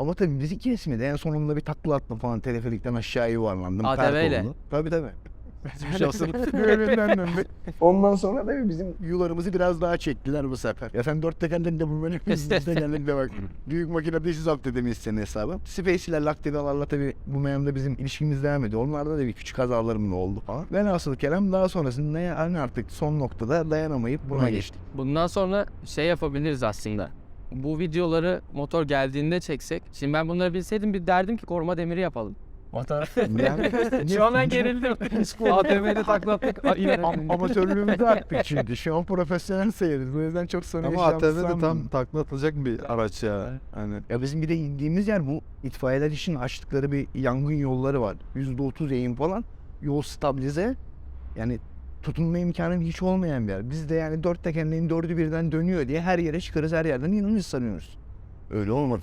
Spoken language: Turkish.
Ama tabii bizi kesmedi. En sonunda bir takla attım falan teleferikten aşağı yuvarlandım. pert ATV 'le. oldu. Tabii tabii. Olsun. Düğününden döndük. Ondan sonra da bizim yularımızı biraz daha çektiler bu sefer. Ya sen dört tekerlekle bu böyle biz tekerlekle bak. Büyük makinede işi zapt edemeyiz senin hesabı. Space ile Laktidalarla tabii bu meyanda bizim ilişkimiz devam ediyor. Onlarda da bir küçük kazalarım da oldu falan. Velhasıl kelam daha sonrasında yani artık son noktada dayanamayıp buna, Buna geçtik. Bundan sonra şey yapabiliriz aslında. Bu videoları motor geldiğinde çeksek. Şimdi ben bunları bilseydim bir derdim ki koruma demiri yapalım. Yani, Şu an ben gerildim. ATV'de taklattık. a- yine- Am- amatörlüğümüzü çünkü. Şu an profesyonel sayarız. O yüzden çok sorun Ama ATV de tam takla atılacak bir araç ya. Hani Ya bizim bir de indiğimiz yer bu itfaiyeler için açtıkları bir yangın yolları var. %30 eğim falan. Yol stabilize. Yani tutunma imkanı hiç olmayan bir yer. Biz de yani dört tekerleğin dördü birden dönüyor diye her yere çıkarız her yerden inanırız sanıyoruz. Öyle olmadı.